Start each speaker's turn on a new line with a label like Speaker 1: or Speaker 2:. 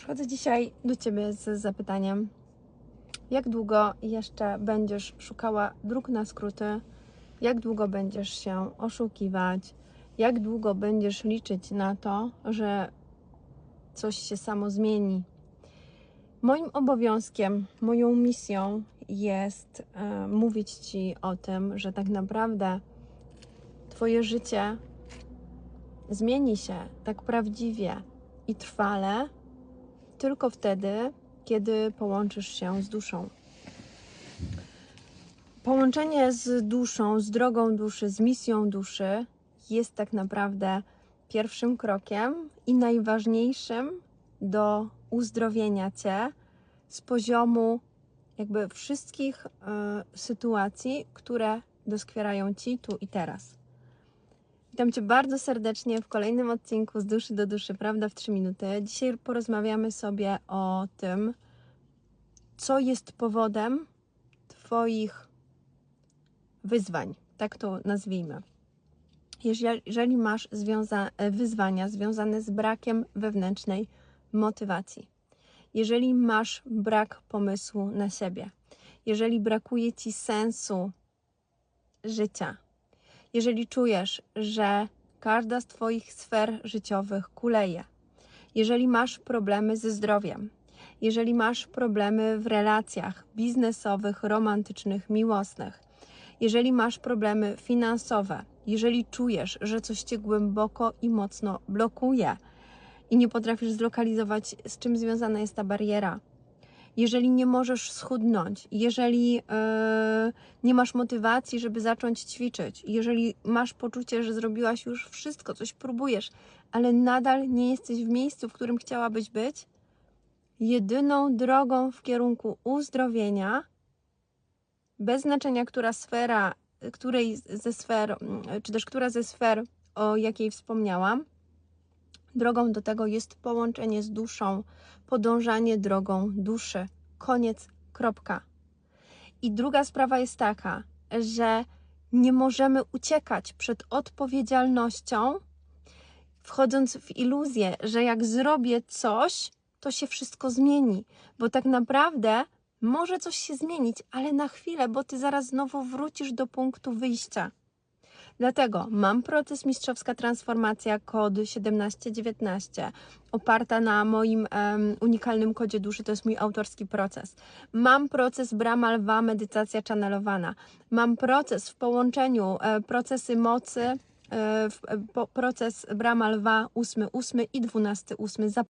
Speaker 1: Przychodzę dzisiaj do Ciebie z zapytaniem, jak długo jeszcze będziesz szukała dróg na skróty? Jak długo będziesz się oszukiwać? Jak długo będziesz liczyć na to, że coś się samo zmieni? Moim obowiązkiem, moją misją jest e, mówić Ci o tym, że tak naprawdę Twoje życie zmieni się tak prawdziwie i trwale tylko wtedy, kiedy połączysz się z duszą. Połączenie z duszą, z drogą duszy, z misją duszy jest tak naprawdę pierwszym krokiem i najważniejszym do uzdrowienia cię z poziomu jakby wszystkich y, sytuacji, które doskwierają ci tu i teraz. Witam Cię bardzo serdecznie w kolejnym odcinku z duszy do duszy, prawda, w 3 minuty. Dzisiaj porozmawiamy sobie o tym, co jest powodem Twoich wyzwań, tak to nazwijmy. Jeżeli, masz związa wyzwania związane z brakiem wewnętrznej motywacji, jeżeli masz brak pomysłu na siebie, jeżeli brakuje Ci sensu życia, jeżeli czujesz, że każda z Twoich sfer życiowych kuleje, jeżeli masz problemy ze zdrowiem, jeżeli masz problemy w relacjach biznesowych, romantycznych, miłosnych, jeżeli masz problemy finansowe, jeżeli czujesz, że coś cię głęboko i mocno blokuje i nie potrafisz zlokalizować, z czym związana jest ta bariera, jeżeli nie możesz schudnąć, jeżeli yy, nie masz motywacji, żeby zacząć ćwiczyć, jeżeli masz poczucie, że zrobiłaś już wszystko, coś próbujesz, ale nadal nie jesteś w miejscu, w którym chciałabyś być, jedyną drogą w kierunku uzdrowienia, bez znaczenia, która sfera, której ze sfer, czy też która ze sfer, o jakiej wspomniałam, Drogą do tego jest połączenie z duszą, podążanie drogą duszy. Koniec, kropka. I druga sprawa jest taka, że nie możemy uciekać przed odpowiedzialnością, wchodząc w iluzję, że jak zrobię coś, to się wszystko zmieni, bo tak naprawdę może coś się zmienić, ale na chwilę, bo ty zaraz znowu wrócisz do punktu wyjścia. Dlatego mam proces Mistrzowska Transformacja kod 1719, oparta na moim um, unikalnym kodzie duszy, to jest mój autorski proces. Mam proces Brahma Lwa, medytacja channelowana. Mam proces w połączeniu e, procesy mocy, e, w, e, po, proces Brahma Lwa 8, 8 i 12, 8.